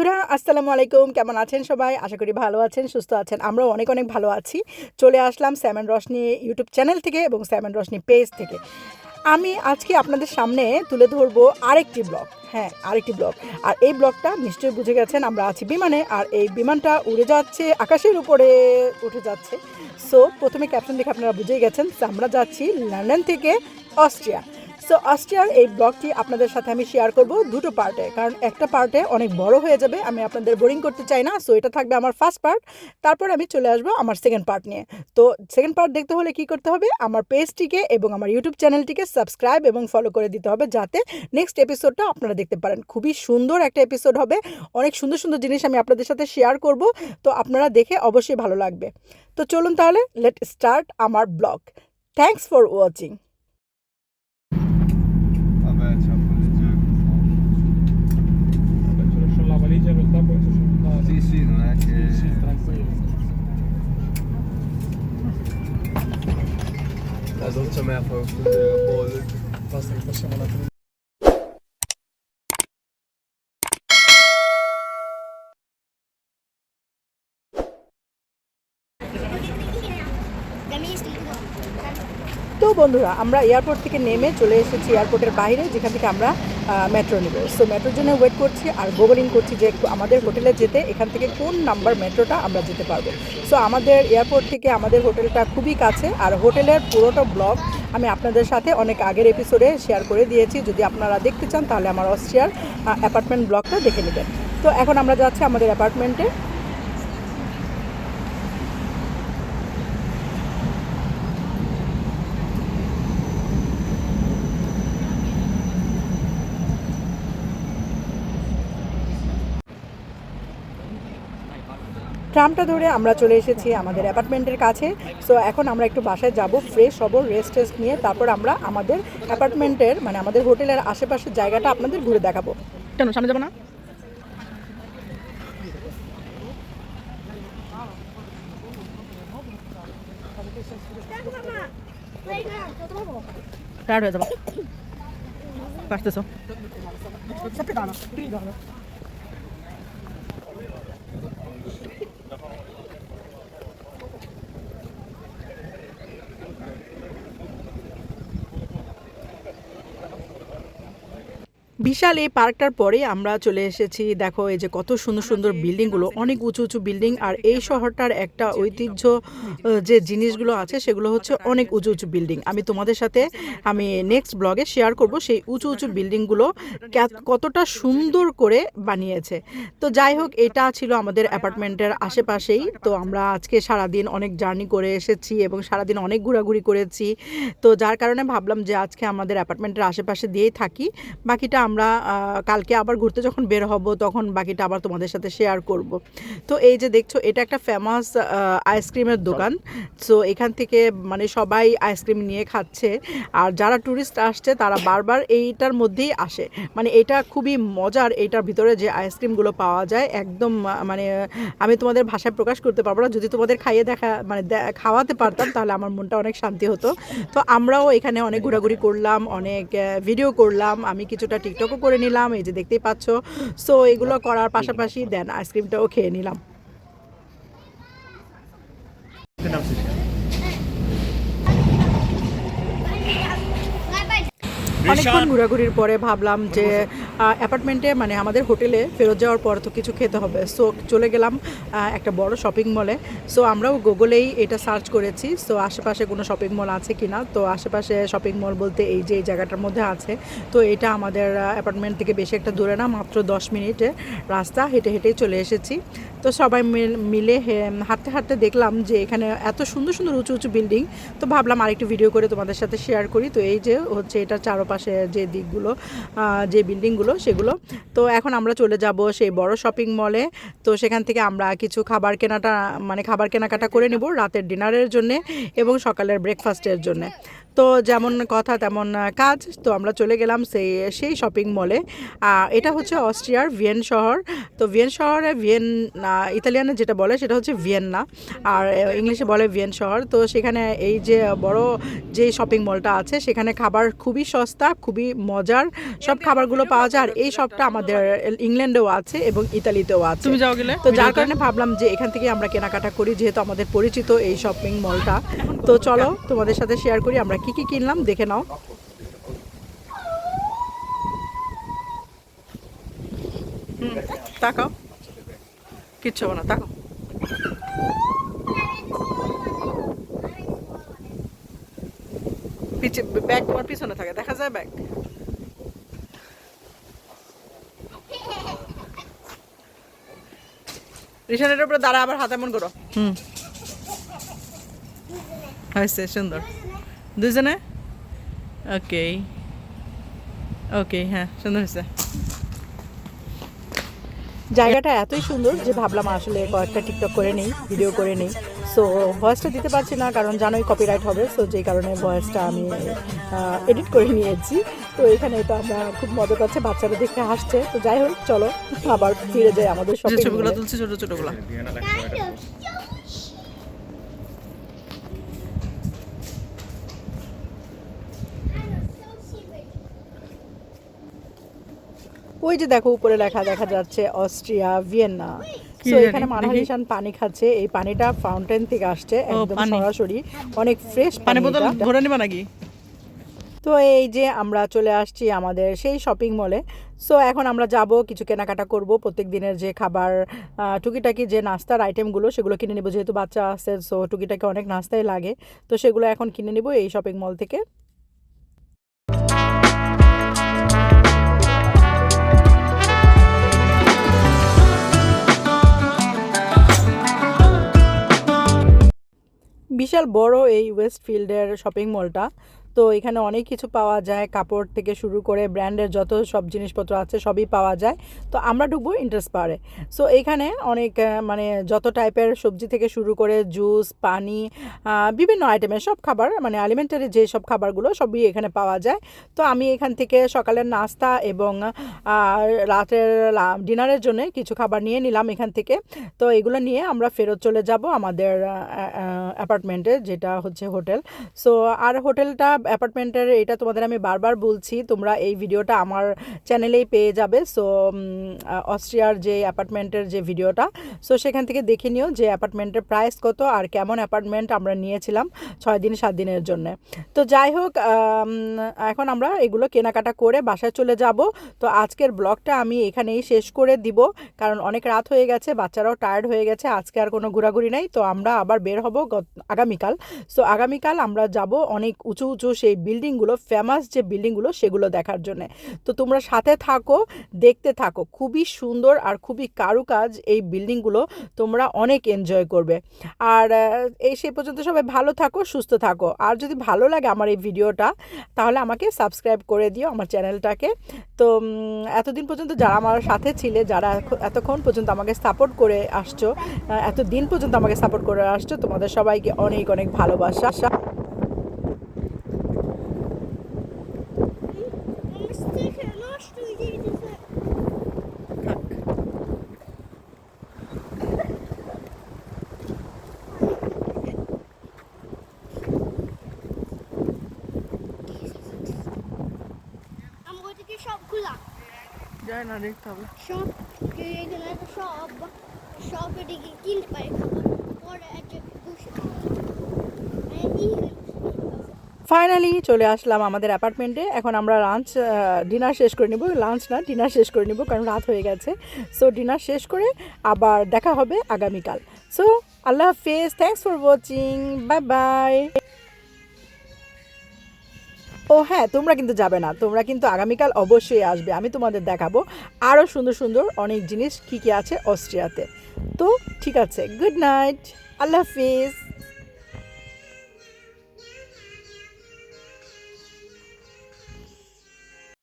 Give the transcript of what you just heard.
বন্ধুরা, আসসালামু আলাইকুম। কেমন আছেন সবাই? আশা করি ভালো আছেন, সুস্থ আছেন। আমরাও অনেক অনেক ভালো আছি। চলে আসলাম স্যামন রশনি ইউটিউব চ্যানেল থেকে এবং স্যামন রশনি পেজ থেকে। আমি আজকে আপনাদের সামনে তুলে ধরবো আরেকটি ব্লগ। হ্যাঁ আরেকটি ব্লগ। আর এই ব্লগটা নিশ্চয়ই বুঝে গেছেন, আমরা আছি বিমানে। আর এই বিমানটা উড়ে যাচ্ছে, আকাশের উপরে উঠে যাচ্ছে। সো প্রথমে ক্যাপশন দেখে আপনারা বুঝেই গেছেন, আমরা যাচ্ছি লন্ডন থেকে অস্ট্রিয়া। সো অস্ট্রিয়ার এই ব্লগটি আপনাদের সাথে আমি শেয়ার করব দুটো পার্টে কারণ একটা পার্টে অনেক বড় হয়ে যাবে, আমি আপনাদের বোরিং করতে চাই না সো এটা থাকবে আমার ফার্স্ট পার্ট তারপর আমি চলে আসব আমার সেকেন্ড পার্ট নিয়ে। তো সেকেন্ড পার্ট দেখতে হলে কি করতে হবে? আমার পেজটিকে এবং আমার ইউটিউব চ্যানেলটিকে সাবস্ক্রাইব এবং ফলো করে দিতে হবে, যাতে নেক্সট এপিসোডটা আপনারা দেখতে পারেন। খুবই সুন্দর একটা এপিসোড হবে। অনেক সুন্দর সুন্দর জিনিস আমি আপনাদের সাথে শেয়ার করব, তো আপনারা দেখে অবশ্যই ভালো লাগবে। তো চলুন তাহলে লেট স্টার্ট আমার blog thanks for watching Also c'è me a fare un po' Basta che passiamo un attimo. তো বন্ধুরা আমরা এয়ারপোর্ট থেকে নেমে চলে এসেছি এয়ারপোর্টের বাইরে যেখান থেকে আমরা মেট্রো নেবে। সো মেট্রোর জন্য ওয়েট করছি আর গুগলিং করছি যে আমাদের হোটেলে যেতে, এখান থেকে কোন নাম্বার মেট্রোটা আমরা যেতে পারব। সো আমাদের এয়ারপোর্ট থেকে আমাদের হোটেলটা খুবই কাছে আর হোটেলের পুরোটা ব্লগ আমি আপনাদের সাথে অনেক আগের এপিসোডে শেয়ার করে দিয়েছি। যদি আপনারা দেখতে চান তাহলে আমার অস্ট্রিয়ার অ্যাপার্টমেন্ট ব্লগটা দেখে নেবেন। তো, এখন আমরা যাচ্ছি আমাদের অ্যাপার্টমেন্টে ট্রামটা ধরে আমরা চলে এসেছি আমাদের অ্যাপার্টমেন্টের কাছে। সো এখন আমরা একটু বাসায় যাব ফ্রেশ হব রেস্ট টেস্ট নিয়ে, তারপর আমরা আমাদের অ্যাপার্টমেন্টের মানে আমাদের হোটেলের আশেপাশের জায়গাটা আপনাদের ঘুরে দেখাবো। কেন, সামনে যাব না? টায়ার্ড হয়ে যাব। বিশাল এই পার্কটার পরে আমরা চলে এসেছি। দেখো এই যে কত সুন্দর সুন্দর বিল্ডিংগুলো অনেক উঁচু উঁচু বিল্ডিং আর এই শহরটার একটা ঐতিহ্য যে জিনিসগুলো আছে সেগুলো হচ্ছে অনেক উঁচু উঁচু বিল্ডিং। আমি তোমাদের সাথে আমি নেক্সট ব্লগে শেয়ার করব সেই উঁচু উঁচু বিল্ডিংগুলো কতটা সুন্দর করে বানিয়েছে। তো যাই হোক এটা ছিল আমাদের অ্যাপার্টমেন্টের আশেপাশেই। তো আমরা আজকে সারাদিন অনেক জার্নি করে এসেছি এবং সারাদিন অনেক ঘোরাঘুরি করেছি। তো যার কারণে ভাবলাম যে আজকে আমাদের অ্যাপার্টমেন্টের আশেপাশে দিয়েই থাকি। বাকিটা আমরা কালকে আবার ঘুরতে যখন বের হব, তখন বাকিটা আবার তোমাদের সাথে শেয়ার করব। তো এই যে দেখছ, এটা একটা ফেমাস আইসক্রিমের দোকান। সো এখান থেকে মানে সবাই আইসক্রিম নিয়ে খাচ্ছে। আর যারা ট্যুরিস্ট আসছে, তারা বারবার এইটার মধ্যেই আসে। মানে এটা খুবই মজার, এইটার ভিতরে যে আইসক্রিমগুলো পাওয়া যায়, একদম মানে আমি তোমাদের ভাষায় প্রকাশ করতে পারব না। যদি তোমাদের খাইয়ে দেখা মানে খাওয়াতে পারতাম, তাহলে আমার মনটা অনেক শান্তি হতো। তো আমরাও এখানে অনেক ঘোরাঘুরি করলাম, অনেক ভিডিও করলাম। আমি কিছুটা টিকটকও করে নিলাম এই যে দেখতেই পাচ্ছ। সো এগুলো করার পাশাপাশি দেন আইসক্রিমটাও খেয়ে নিলাম। অনেকক্ষণ ঘোরাঘুরির পরে ভাবলাম যে অ্যাপার্টমেন্টে মানে আমাদের হোটেলে ফেরত যাওয়ার পর তো কিছু খেতে হবে। সো চলে গেলাম একটা বড় শপিং মলে সো আমরাও গুগলেই এটা সার্চ করেছি। সো আশেপাশে কোনো শপিং মল আছে কি না তো আশেপাশে শপিং মল বলতে এই যে এই জায়গাটার মধ্যে আছে। তো এটা আমাদের অ্যাপার্টমেন্ট থেকে বেশি একটা দূরে না মাত্র দশ মিনিটে রাস্তা। হেঁটে হেঁটেই চলে এসেছি। তো সবাই মিল- হাঁটতে হাঁটতে দেখলাম যে এখানে এত সুন্দর সুন্দর উঁচু উঁচু বিল্ডিং তো ভাবলাম আরেকটু ভিডিও করে তোমাদের সাথে শেয়ার করি। তো এই যে হচ্ছে এটা চারপাশে যে দিকগুলো যে বিল্ডিংগুলো সেগুলো। তো এখন আমরা চলে যাব সেই বড় শপিং মলে। তো সেখান থেকে আমরা কিছু খাবার কেনাটা মানে খাবার কেনাকাটা করে নেব রাতের ডিনারের জন্য এবং সকালের ব্রেকফাস্টের জন্য। তো যেমন কথা তেমন কাজ। তো আমরা চলে গেলাম সেই সেই শপিং মলে এটা হচ্ছে অস্ট্রিয়ার ভিয়েন শহর। তো ভিয়েন শহরে ভিয়েন ইতালিয়ানে যেটা বলে সেটা হচ্ছে ভিয়েন্না। আর ইংলিশে বলে ভিয়েন শহর। তো সেখানে এই যে বড় যে শপিং মলটা আছে সেখানে খাবার খুবই সস্তা খুবই মজার। সব খাবারগুলো পাওয়া যায়। আর এই সবটা আমাদের ইংল্যান্ডেও আছে এবং ইতালিতেও আছে। তুমি যাও গেলে। তো যার কারণে ভাবলাম যে এখান থেকে আমরা কেনাকাটা করি যেহেতু আমাদের পরিচিত এই শপিং মলটা তো চলো তোমাদের সাথে শেয়ার করি আমরা কি কি কিনলাম দেখে নাও। হুম, তাকাও। কিচ্ছু হবে না তাকাও। পিছে ব্যাগ তোমার পিছনে থাকে দেখা যায় ব্যাগ? রিসানের উপরে দাঁড়া আবার হাতে এমন করো। হুম। হয়েছে সুন্দর। দুজনে ওকে ওকে হ্যাঁ সুন্দর হয়েছে। জায়গাটা এতই সুন্দর যে ভাবলাম আসলে কয়েকটা টিকটক করে নেই ভিডিও করে নেই। সো ভয়েসটা দিতে পারছি না কারণ জানোই কপিরাইট হবে সো যেই কারণে ভয়েসটা আমি এডিট করে নিয়েছি। তো এখানে তো আমরা খুব মজা পাচ্ছে বাচ্চারা দেখে হাসছে। তো যাই হোক চলো আবার ফিরে যাই আমাদের সব ছবিগুলো তুলছে ছোট ছোটগুলো। ওই যে দেখো উপরে লেখা দেখা যাচ্ছে অস্ট্রিয়া ভিয়েনা। তো এখানে দেখি। মানহারিসান পানি খাচ্ছে। এই পানিটা ফাউন্টেন থেকে আসছে একদম সরাসরি। অনেক ফ্রেশ পানি বোতল এটা। নিবা নাকি? তো এই যে আমরা চলে আসছি আমাদের সেই শপিং মলে সো এখন আমরা যাব কিছু কেনাকাটা করব। প্রত্যেক দিনের যে খাবার টুকিটাকি যে নাস্তার আইটেমগুলো সেগুলো কিনে নেব। যেহেতু বাচ্চা আছে সো টুকিটাকি অনেক নাস্তাই লাগে। তো সেগুলো এখন কিনে নেব এই শপিং মল থেকে। বিশাল বড় এই ওয়েস্টফিল্ডের শপিং মলটা তো এখানে অনেক কিছু পাওয়া যায়, কাপড় থেকে শুরু করে ব্র্যান্ডের যত সব জিনিসপত্র আছে সবই পাওয়া যায়। তো আমরা ঢুকবো ইন্টারেস্ট পারে সো এখানে অনেক মানে যত টাইপের সবজি থেকে শুরু করে জুস পানি বিভিন্ন আইটেমের সব খাবার মানে আলিমেন্টারি যে সব খাবারগুলো সবই এখানে পাওয়া যায়। তো আমি এখান থেকে সকালের নাস্তা এবং রাতের ডিনারের জন্য কিছু খাবার নিয়ে নিলাম এখান থেকে। তো এগুলো নিয়ে আমরা ফেরত চলে যাব আমাদের অ্যাপার্টমেন্টে যেটা হচ্ছে হোটেল। সো আর হোটেলটা অ্যাপার্টমেন্টের এটা তোমাদের আমি বারবার বলছি, তোমরা এই ভিডিওটা আমার চ্যানেলেই পেয়ে যাবে। সো অস্ট্রিয়ার যে অ্যাপার্টমেন্টের যে ভিডিওটা সো সেখান থেকে দেখে নিও যে অ্যাপার্টমেন্টের প্রাইস কত আর কেমন অ্যাপার্টমেন্ট আমরা নিয়েছিলাম ছয় দিন, সাত দিনের জন্য। তো যাই হোক এখন আমরা এগুলো কেনাকাটা করে বাসায় চলে যাব। তো আজকের ব্লগটা আমি এখানেই শেষ করে দিব, কারণ অনেক রাত হয়ে গেছে, বাচ্চারাও টায়ার্ড হয়ে গেছে, আজকে আর কোনো ঘোরাঘুরি নাই। তো আমরা আবার বের হব আগামীকাল। সো আগামীকাল আমরা যাব অনেক উঁচু উঁচু সেই বিল্ডিংগুলো ফেমাস যে বিল্ডিংগুলো সেগুলো দেখার জন্য। তো তোমরা সাথে থাকো, দেখতে থাকো। খুবই সুন্দর আর খুবই কারুকাজ এই বিল্ডিংগুলো তোমরা অনেক এনজয় করবে। আর এই সে পর্যন্ত সবাই ভালো থাকো, সুস্থ থাকো। আর যদি ভালো লাগে আমার এই ভিডিওটা, তাহলে আমাকে সাবস্ক্রাইব করে দিও আমার চ্যানেলটাকে। তো এতদিন পর্যন্ত যারা আমার সাথে ছিলে, যারা এতক্ষণ পর্যন্ত আমাকে সাপোর্ট করে আসছো এতদিন পর্যন্ত আমাকে সাপোর্ট করে আসছো, তোমাদের সবাইকে অনেক অনেক ভালোবাসা। যায় না দেখতে হবে। সব একটা সব সব এদিকে কিনতে পারে পরে একটা ফাইনালি চলে আসলাম আমাদের অ্যাপার্টমেন্টে এখন আমরা লাঞ্চ ডিনার শেষ করে নিব। লাঞ্চ না ডিনার শেষ করে নিব কারণ রাত হয়ে গেছে। সো ডিনার শেষ করে আবার দেখা হবে আগামীকাল। সো আল্লাহ হাফেজ। Thanks for watching bye bye ও হ্যাঁ তোমরা কিন্তু যাবে না। তোমরা কিন্তু আগামীকাল অবশ্যই আসবে। আমি তোমাদের দেখাবো আরও সুন্দর সুন্দর অনেক জিনিস কী কী আছে অস্ট্রিয়াতে। তো ঠিক আছে গুড নাইট আল্লাহ হাফিজ।